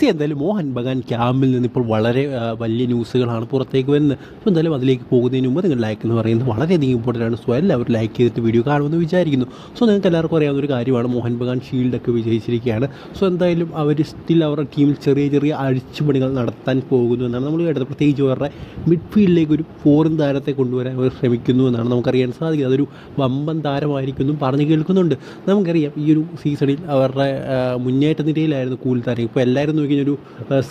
C എന്തായാലും മോഹൻ ബഗാൻ ക്യാമ്പിൽ നിന്ന് ഇപ്പോൾ വളരെ വലിയ ന്യൂസുകളാണ് പുറത്തേക്ക് വരുന്നത്. അപ്പോൾ എന്തായാലും അതിലേക്ക് പോകുന്നതിന് മുമ്പ് നിങ്ങൾ ലൈക്ക് എന്ന് പറയുന്നത് വളരെയധികം ഇമ്പോർട്ടന്റ് ആണ്. സോ എല്ലാവരും ലൈക്ക് ചെയ്തിട്ട് വീഡിയോ കാണുമെന്ന് വിചാരിക്കുന്നു. സോ നിങ്ങൾക്ക് എല്ലാവർക്കും അറിയാവുന്ന ഒരു കാര്യമാണ്. മോഹൻ ബഗാൻ ഷീൽഡൊക്കെ വിജയിച്ചിരിക്കുകയാണ്. സോ എന്തായാലും അവർ സ്റ്റിൽ അവരുടെ ടീമിൽ ചെറിയ ചെറിയ അഴിച്ചുപണികൾ നടത്താൻ പോകുന്നു എന്നാണ് നമ്മൾ കേട്ടത്. പ്രത്യേകിച്ച് അവരുടെ മിഡ്ഫീൽഡിലേക്ക് ഒരു ഫോറിൻ താരത്തെ കൊണ്ടുവരാൻ അവർ ശ്രമിക്കുന്നു എന്നാണ് നമുക്കറിയാൻ സാധിക്കുന്നത്. അതൊരു വമ്പൻ താരമായിരിക്കുന്നു പറഞ്ഞു കേൾക്കുന്നുണ്ട്. നമുക്കറിയാം ഈ ഒരു സീസണിൽ അവരുടെ മുന്നേറ്റ നിരയിലായിരുന്നു കൂലി താരം. ഇപ്പോൾ എല്ലാവരും കഴിഞ്ഞാൽ ഒരു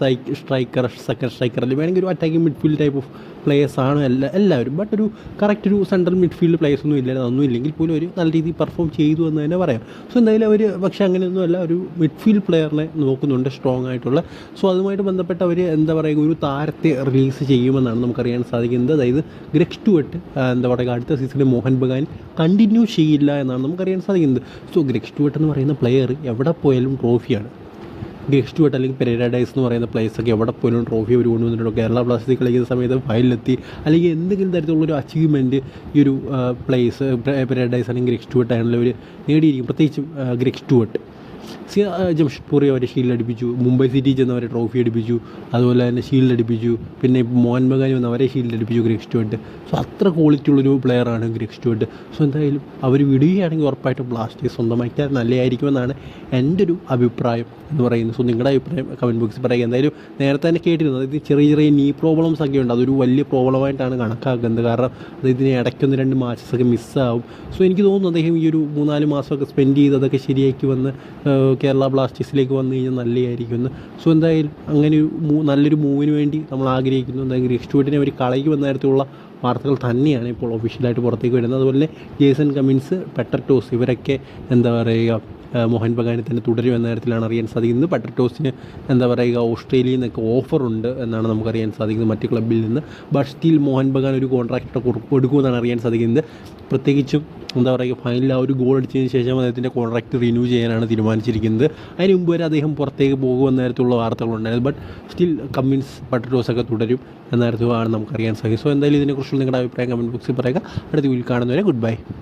സൈക്ക് സ്ട്രൈക്കർ സെക്കൻഡ് സ്ട്രൈക്കർ അല്ലെങ്കിൽ വേണമെങ്കിൽ ഒരു attacking midfield type of players ആണ് എല്ലാ എല്ലാവരും. ബട്ട് ഒരു കറക്റ്റ് ഒരു സെൻട്രൽ മിഡ്ഫീൽഡ് പ്ലേയേഴ്സ് ഒന്നും ഇല്ല അതൊന്നും ഇല്ലെങ്കിൽ പോലും ഒരു നല്ല രീതിയിൽ പെർഫോം ചെയ്തു എന്ന് തന്നെ പറയാം. സോ എന്തായാലും അവർ പക്ഷേ അങ്ങനെയൊന്നുമല്ല ഒരു മിഡ്ഫീൽഡ് പ്ലെയറിനെ നോക്കുന്നുണ്ട് സ്ട്രോങ് ആയിട്ടുള്ള. സോ അതുമായിട്ട് ബന്ധപ്പെട്ട് അവർ എന്താ പറയുക ഒരു താരത്തെ റിലീസ് ചെയ്യുമെന്നാണ് നമുക്കറിയാൻ സാധിക്കുന്നത്. അതായത് ഗ്രക്സ് ടു എട്ട് എന്താ പറയുക അടുത്ത സീസണിൽ മോഹൻ ബഗാൻ കണ്ടിന്യൂ ചെയ്യില്ല എന്നാണ് നമുക്കറിയാൻ സാധിക്കുന്നത്. സോ ഗ്രക്സ് ടു എന്ന് പറയുന്ന പ്ലെയർ എവിടെ പോയാലും ട്രോഫിയാണ് ഗ്രക്സ് ടു അല്ലെങ്കിൽ പെരേഡൈസ് എന്ന് പറയുന്ന പ്ലേസ് ഒക്കെ എവിടെ പോലും ട്രോഫി അവർ കൊണ്ടുവന്നിട്ടുണ്ടോ. കേരള ബ്ലാസ്റ്റേഴ്സ് കളിക്കുന്ന സമയത്ത് ഫൈനലെത്തി അല്ലെങ്കിൽ എന്തെങ്കിലും തരത്തിലുള്ളൊരു അച്ചീവ്മെന്റ് ഈ ഒരു പ്ലേസ് പെരേഡൈസ് അല്ലെങ്കിൽ ഗ്രക്സ് ടു ആണെങ്കിൽ അവർ നേടിയിരിക്കും. പ്രത്യേകിച്ചും ഗ്രക്സ് ജംഷഡ്പൂരി അവരെ ഷീൽഡ് അടിപ്പിച്ചു. മുംബൈ സിറ്റി ചെന്ന് അവരെ ട്രോഫി അടിപ്പിച്ചു. അതുപോലെ തന്നെ ഷീൽഡ് അടിപ്പിച്ചു. പിന്നെ മോഹൻ ബഗാനി വന്ന് അവരെ ഷീൽഡ് അടിപ്പിച്ചു ഗ്രിക് സ്റ്റുവട്ട് സോ അത്ര ക്വാളിറ്റി ഉള്ളൊരു പ്ലെയറാണ് ഗ്രിക് സ്റ്റുവട്ട് സോ എന്തായാലും അവർ വിടുകയാണെങ്കിൽ ഉറപ്പായിട്ടും ബ്ലാസ്റ്റേഴ്സ് സ്വന്തമാക്കിയാൽ നല്ലതായിരിക്കുമെന്നാണ് എന്റെ ഒരു അഭിപ്രായം എന്ന് പറയുന്നത്. സോ നിങ്ങളുടെ അഭിപ്രായം കമന്റ് ബോക്സിൽ പറയുക. എന്തായാലും നേരത്തെ തന്നെ കേട്ടിരുന്നു അതായത് ചെറിയ ചെറിയ നീ പ്രോബ്ലംസ് ഒക്കെ ഉണ്ട്. അതൊരു വലിയ പ്രോബ്ലമായിട്ടാണ് കണക്കാക്കുന്നത്. കാരണം ഇതിന് ഇടയ്ക്കൊന്ന് രണ്ട് മാച്ചസ് ഒക്കെ മിസ്സാവും സോ എനിക്ക് തോന്നുന്നു അദ്ദേഹം ഈ ഒരു മൂന്നാൽ മാസമൊക്കെ സ്പെൻഡ് ചെയ്ത് അതൊക്കെ ശരിയാക്കി വന്ന് കേരള ബ്ലാസ്റ്റേഴ്സിലേക്ക് വന്നു കഴിഞ്ഞാൽ നല്ലതായിരിക്കുമെന്ന് സോ എന്തായാലും അങ്ങനെ ഒരു നല്ലൊരു മൂവിന് വേണ്ടി നമ്മൾ ആഗ്രഹിക്കുന്നു. എന്തായാലും നെക്സ്റ്റ് അവർ കളയുമെന്ന തരത്തിലുള്ള വാർത്തകൾ തന്നെയാണ് ഇപ്പോൾ ഒഫീഷ്യലായിട്ട് പുറത്തേക്ക് വരുന്നത്. അതുപോലെ ജേസൺ പെട്ടർ ടോസ് ഇവരൊക്കെ എന്താ പറയുക മോഹൻ ബഗാനെ തന്നെ തുടരും എന്ന കാര്യത്തിലാണ് അറിയാൻ സാധിക്കുന്നത്. പെട്ടർടോസിന് എന്താ പറയുക ഓസ്ട്രേലിയയിൽ നിന്നൊക്കെ ഓഫറുണ്ട് എന്നാണ് നമുക്കറിയാൻ സാധിക്കുന്നത് മറ്റ് ക്ലബിൽ നിന്ന്. ബട്ട് സ്റ്റിൽ മോഹൻ ബഗാൻ ഒരു കോൺട്രാക്റ്റ് കൊടുക്കുമെന്നാണ് അറിയാൻ സാധിക്കുന്നത്. പ്രത്യേകിച്ചും എന്താ പറയുക ഫൈനലിൽ ആ ഒരു ഗോൾ അടിച്ചതിന് ശേഷം അദ്ദേഹത്തിന്റെ കോൺട്രാക്ട് റിന്യൂ ചെയ്യാനാണ് തീരുമാനിച്ചിരിക്കുന്നത്. അതിന് മുമ്പ് വരെ അദ്ദേഹം പുറത്തേക്ക് പോകുമെന്ന നേരത്തുള്ള വാർത്തകളുണ്ടായിരുന്നു. ബട്ട് സ്റ്റിൽ കമ്മിൻസ് പട്ടറ്റോസ് ഒക്കെ തുടരും എന്ന നേരത്തുമാണ് നമുക്കറിയാൻ സാധിക്കും സോ എന്തായാലും ഇതിനെക്കുറിച്ചുള്ള നിങ്ങളുടെ അഭിപ്രായം കമന്റ് ബോക്സിൽ പറയുക. അടുത്ത വീട്ടിൽ കാണുന്നവരെ ഗുഡ് ബൈ